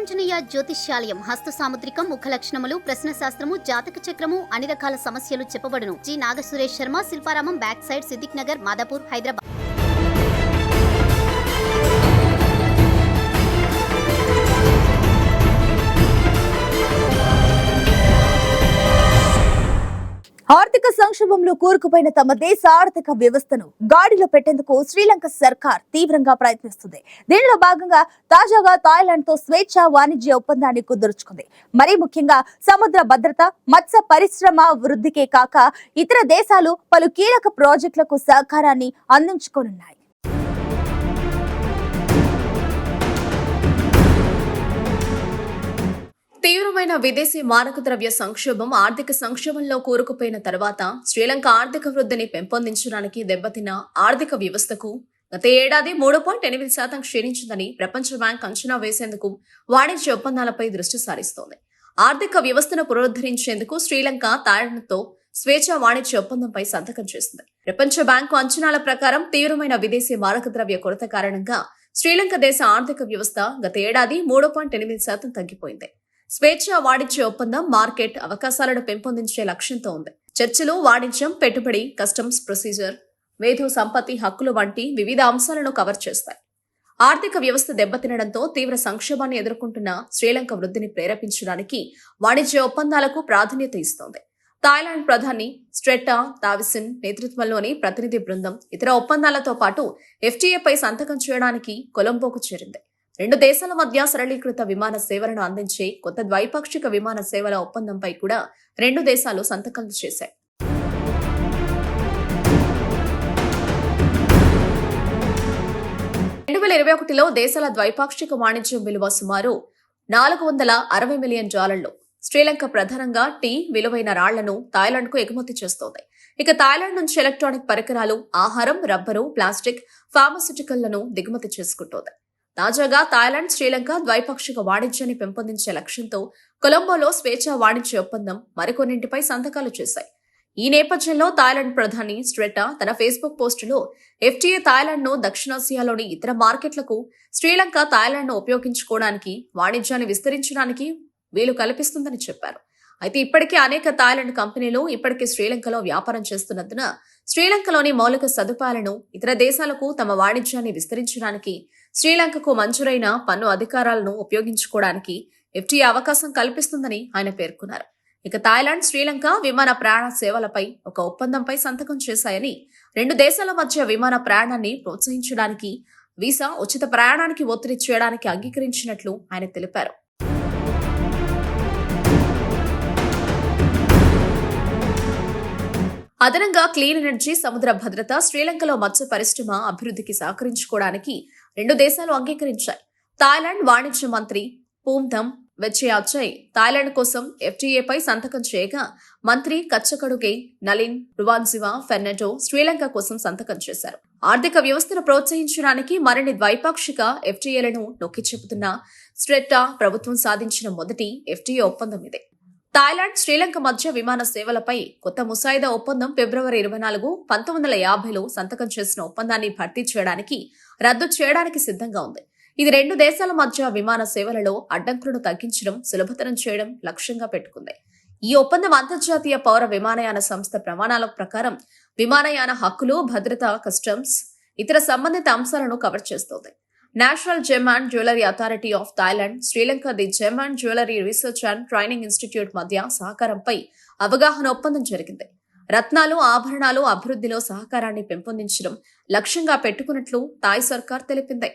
వీరాంజనేయ జ్యోతిష్యాలయం హస్త సాముద్రికం ముఖ లక్షణములు ప్రశ్న శాస్త్రము జాతక చక్రము అన్ని రకాల సమస్యలు చెప్పబడును. G. Nagasuresh Sharma Shilparamam back side Siddique Nagar Madhapur Hyderabad. ఆర్థిక సంక్షోభంలో కూరుకుపోయిన తమ దేశ ఆర్థిక వ్యవస్థను గాడిలో పెట్టేందుకు శ్రీలంక సర్కార్ తీవ్రంగా ప్రయత్నిస్తుంది. దీనిలో భాగంగా తాజాగా థాయిలాండ్తో స్వేచ్ఛ వాణిజ్య ఒప్పందాన్ని కుదుర్చుకుంది. మరీ ముఖ్యంగా సముద్ర భద్రత మత్స్య పరిశ్రమ వృద్ధికే కాక ఇతర దేశాలు పలు కీలక ప్రాజెక్టులకు సహకారాన్ని అందించుకోనున్నాయి. తీవ్రమైన విదేశీ మారక ద్రవ్య సంక్షోభం ఆర్థిక సంక్షోభంలో కూరుకుపోయిన తర్వాత శ్రీలంక ఆర్థిక వృద్ధిని పెంపొందించడానికి దెబ్బతిన్న ఆర్థిక వ్యవస్థకు గత ఏడాది మూడు పాయింట్ ఎనిమిది శాతం క్షీణించిందని ప్రపంచ బ్యాంక్ అంచనా వేసేందుకు వాణిజ్య ఒప్పందాలపై దృష్టి సారిస్తోంది. ఆర్థిక వ్యవస్థను పునరుద్ధరించేందుకు శ్రీలంక థాయిలాండ్తో స్వేచ్ఛ వాణిజ్య ఒప్పందంపై సంతకం చేసింది. ప్రపంచ బ్యాంకు అంచనాల ప్రకారం తీవ్రమైన విదేశీ మారక ద్రవ్య కొరత కారణంగా శ్రీలంక దేశ ఆర్థిక వ్యవస్థ గత ఏడాది మూడు పాయింట్ ఎనిమిది శాతం తగ్గిపోయింది. స్వేచ్ఛ వాణిజ్య ఒప్పందం మార్కెట్ అవకాశాలను పెంపొందించే లక్ష్యంతో ఉంది. చర్చలు వాణిజ్యం పెట్టుబడి కస్టమ్స్ ప్రొసీజర్ మేధో సంపత్తి హక్కులు వంటి వివిధ అంశాలను కవర్ చేస్తాయి. ఆర్థిక వ్యవస్థ దెబ్బతినడంతో తీవ్ర సంక్షోభాన్ని ఎదుర్కొంటున్న శ్రీలంక వృద్ధిని ప్రేరేపించడానికి వాణిజ్య ఒప్పందాలకు ప్రాధాన్యత ఇస్తోంది. థాయిలాండ్ ప్రధాని స్ట్రెట్టా తావిసిన్ నేతృత్వంలోని ప్రతినిధి బృందం ఇతర ఒప్పందాలతో పాటు ఎఫ్టీఏపై సంతకం చేయడానికి కొలంబోకు చేరింది. రెండు దేశాల మధ్య సరళీకృత విమాన సేవలను అందించే కొత్త ద్వైపాక్షిక విమాన సేవల ఒప్పందంపై కూడా రెండు దేశాలు సంతకాలు చేశాయి. రెండు వేల ఇరవై ఒకటిలో దేశాల ద్వైపాక్షిక వాణిజ్యం విలువ సుమారు నాలుగు వందల అరవై మిలియన్ డాలర్లు. శ్రీలంక ప్రధానంగా టీ విలువైన రాళ్ళను థాయిలాండ్కు ఎగుమతి చేస్తోంది. ఇక థాయిలాండ్ నుంచి ఎలక్ట్రానిక్ పరికరాలు ఆహారం రబ్బరు ప్లాస్టిక్ ఫార్మస్యూటికల్లను దిగుమతి చేసుకుంటోంది. తాజాగా థాయిలాండ్ శ్రీలంక ద్వైపాక్షిక వాణిజ్యాన్ని పెంపొందించే లక్ష్యంతో కొలంబోలో స్వేచ్ఛ వాణిజ్య ఒప్పందం మరికొన్నింటిపై సంతకాలు చేశాయి. ఈ నేపథ్యంలో థాయిలాండ్ ప్రధాని స్ట్రెటా తన ఫేస్బుక్ పోస్టులో ఎఫ్టీఏ థాయిలాండ్ను దక్షిణాసియాలోని ఇతర మార్కెట్లకు శ్రీలంక థాయిలాండ్ను ఉపయోగించుకోవడానికి వాణిజ్యాన్ని విస్తరించడానికి వీలు కల్పిస్తుందని చెప్పారు. అయితే ఇప్పటికే అనేక థాయిలాండ్ కంపెనీలు ఇప్పటికే శ్రీలంకలో వ్యాపారం చేస్తున్నందున శ్రీలంకలోని మౌలిక సదుపాయాలను ఇతర దేశాలకు తమ వాణిజ్యాన్ని విస్తరించడానికి శ్రీలంకకు మంజూరైన పన్ను అధికారాలను ఉపయోగించుకోవడానికి ఎఫ్టీఏ అవకాశం కల్పిస్తుందని ఆయన పేర్కొన్నారు. ఇక థాయిలాండ్ శ్రీలంక విమాన ప్రయాణ సేవలపై ఒక ఒప్పందంపై సంతకం చేశాయని రెండు దేశాల మధ్య విమాన ప్రయాణాన్ని ప్రోత్సహించడానికి వీసా ఉచిత ప్రయాణానికి ఒత్తిడి చేయడానికి అంగీకరించినట్లు ఆయన తెలిపారు. అదనంగా క్లీన్ ఎనర్జీ సముద్ర భద్రత శ్రీలంకలో మత్స్య పరిశ్రమ అభివృద్ధికి సహకరించుకోవడానికి రెండు దేశాలు అంగీకరించాయి. థాయిలాండ్ వాణిజ్య మంత్రి పూమ్ధమ్ వెచ్చయాచయ్ థాయిలాండ్ కోసం ఎఫ్టీఏపై సంతకం చేయగా మంత్రి కచ్చకడుగే నలిన్ రువాన్జివా ఫెర్నాండో శ్రీలంక కోసం సంతకం చేశారు. ఆర్థిక వ్యవస్థను ప్రోత్సహించడానికి మరిన్ని ద్వైపాక్షిక ఎఫ్టీఏలను నొక్కి చెబుతున్న స్ట్రెట్టా ప్రభుత్వం సాధించిన మొదటి ఎఫ్టీఏ ఒప్పందం ఇదే. థాయిలాండ్ శ్రీలంక మధ్య విమాన సేవలపై కొత్త ముసాయిదా ఒప్పందం ఫిబ్రవరి ఇరవై నాలుగు పంతొమ్మిది వందల యాభైలో సంతకం చేసిన ఒప్పందాన్ని భర్తీ చేయడానికి రద్దు చేయడానికి సిద్ధంగా ఉంది. ఇది రెండు దేశాల మధ్య విమాన సేవలలో అడ్డంకులను తగ్గించడం సులభతరం చేయడం లక్ష్యంగా పెట్టుకుంది. ఈ ఒప్పందం అంతర్జాతీయ పౌర విమానయాన సంస్థ ప్రమాణాల ప్రకారం విమానయాన హక్కులు భద్రత కస్టమ్స్ ఇతర సంబంధిత అంశాలను కవర్ చేస్తోంది. National gem and jewellery authority of Thailand Sri Lanka the gem and jewellery research and training institute మధ్య సహకారంపై అవగాహన ఒప్పందం జరిగింది. రత్నాలు ఆభరణాలు అభివృద్ధిలో సహకారాన్ని పెంపొందించడం లక్ష్యంగా పెట్టుకున్నట్లు థాయ్ సర్కార్ తెలిపింది.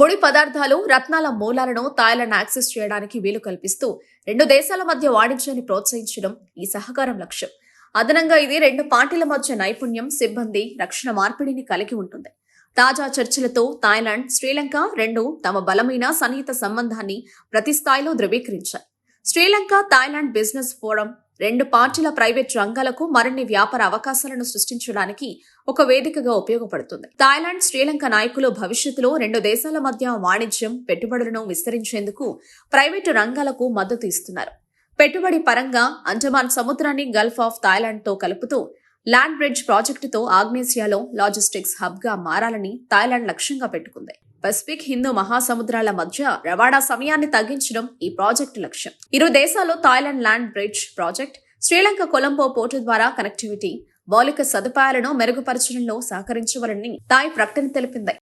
ముడి పదార్థాలు రత్నాల మూలాలను థాయిలాండ్ యాక్సెస్ చేయడానికి వీలు కల్పిస్తూ రెండు దేశాల మధ్య వాణిజ్యాన్ని ప్రోత్సహించడం ఈ సహకారం లక్ష్యం. అదనంగా ఇది రెండు పార్టీల మధ్య నైపుణ్యం సిబ్బంది రక్షణ మార్పిడిని కలిగి ఉంటుంది. తాజా చర్చలతో థాయిలాండ్ శ్రీలంక రెండు తమ బలమైన సన్నిహిత సంబంధాన్ని ప్రతి స్థాయిలో ధృవీకరించాయి. శ్రీలంక థాయిలాండ్ బిజినెస్ ఫోరం రెండు పార్టీల ప్రైవేట్ రంగాలకు మరిన్ని వ్యాపార అవకాశాలను సృష్టించడానికి ఒక వేదికగా ఉపయోగపడుతుంది. థాయిలాండ్ శ్రీలంక నాయకులు భవిష్యత్తులో రెండు దేశాల మధ్య వాణిజ్యం పెట్టుబడులను విస్తరించేందుకు ప్రైవేటు రంగాలకు మద్దతు ఇస్తున్నారు. పెట్టుబడి పరంగా అండమాన్ సముద్రాన్ని గల్ఫ్ ఆఫ్ థాయిలాండ్తో కలుపుతూ ల్యాండ్ బ్రిడ్జ్ ప్రాజెక్టుతో ఆగ్నేసియాలో లాజిస్టిక్స్ హబ్గా మారాలని థాయిలాండ్ లక్ష్యంగా పెట్టుకుంది. పసిఫిక్ హిందూ మహాసముద్రాల మధ్య రవాణా సమయాన్ని తగ్గించడం ఈ ప్రాజెక్టు లక్ష్యం. ఇరు దేశాల్లో Thailand land bridge project Sri Lanka Colombo port ద్వారా కనెక్టివిటీ మౌలిక సదుపాయాలను మెరుగుపరచడంలో సహకరించవలని థాయ్ ప్రకటన తెలిపింది.